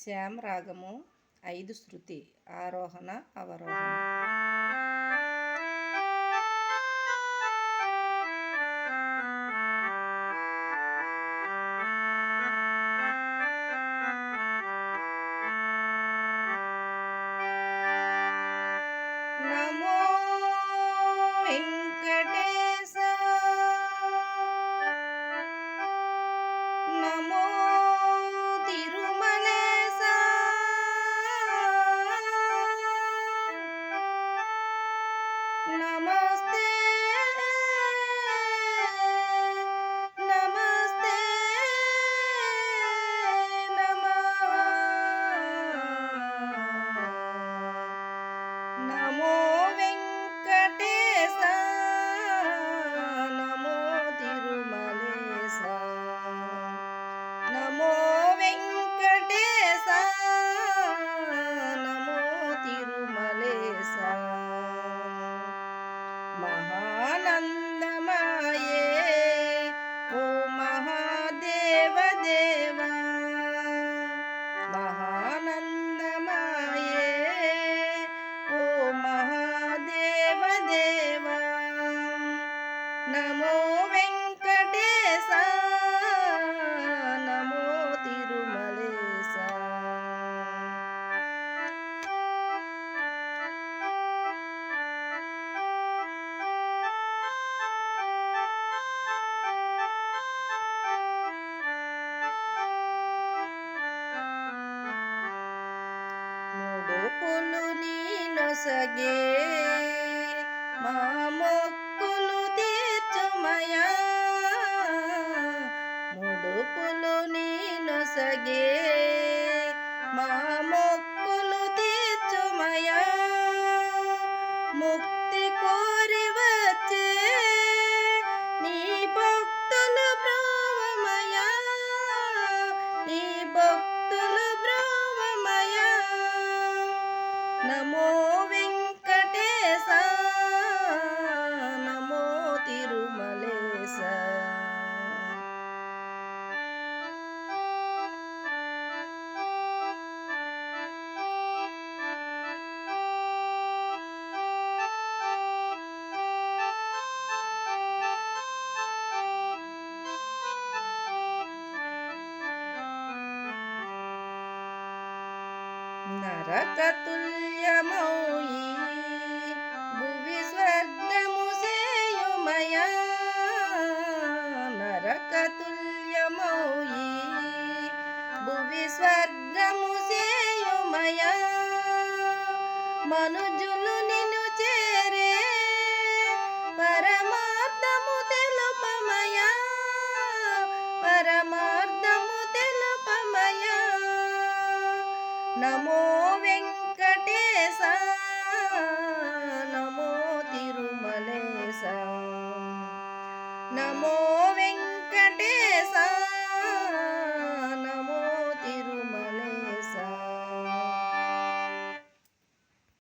శ్యామ్ రాగము ఐదు శృతి ఆరోహణ అవరోహణ. Most. there. ನಮೋ ವೆಂಕಟೇಶ ನಮೋ ತಿರುಮಲೇಶ. ಮುಡುಪುಲು ನೀನೊಸಗೇ ముక్తి కోరి వచ్చే నీ భక్తులు బ్రోవమయా నీ భక్తులు బ్రోవమయా నమో వెంకటేశ. నరకతుల్యమౌయి భువి స్వర్గము సేయుమయా నరకతుల్యమౌయి భువి స్వర్గము సేయుమయా మనుజులు నిన్ను చే 南无。